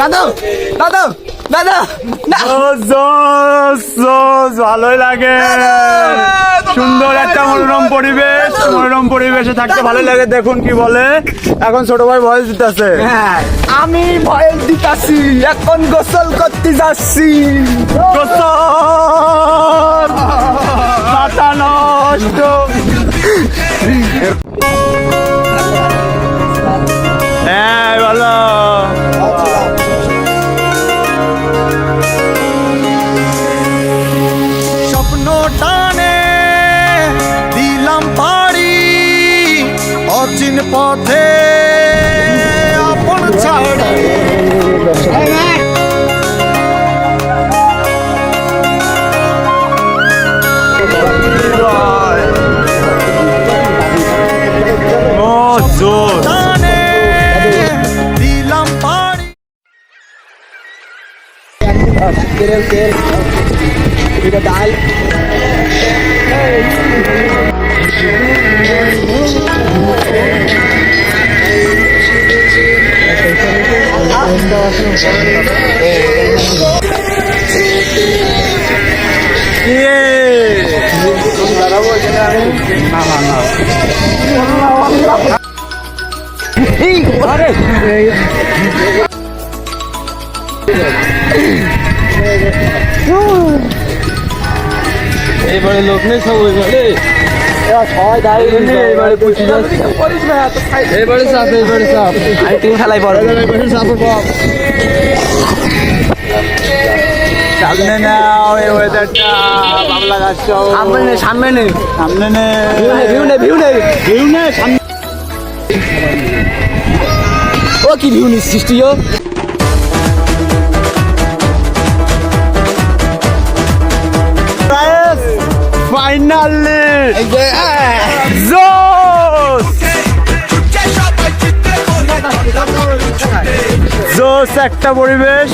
দাদু দাদু দাদু ভালোই লাগে। সুন্দর একটা মনোরম পরিবেশ মনোরম পরিবেশে থাকতে ভালো লাগে। দেখুন কি বলে এখন ছোট ভাই ভয়েস দিতেছে। হ্যাঁ, আমি ভয়েস দিতাছি এখন গোসল করতে যাচ্ছি। গোসল। মাথা নষ্ট। টানে? দিলাম পাড়ি অচিন পথে। আপন ছাড়ি। টানে। তেল তেল এটা ডাল এবারে লোক নেই সব ওইবারে খেলাই পড়ব। সামনে নাও এই ওয়েদারটা ভালো লাগাচ্ছ। সামনে নে সামনে নে। সামনে নে। ভিউ নে ভিউ নে ভিউ নে সামনে। ও কি ভিউ নিচ্ছিস তুইও ফাইনালি জোস জোস একটা পরিবেশ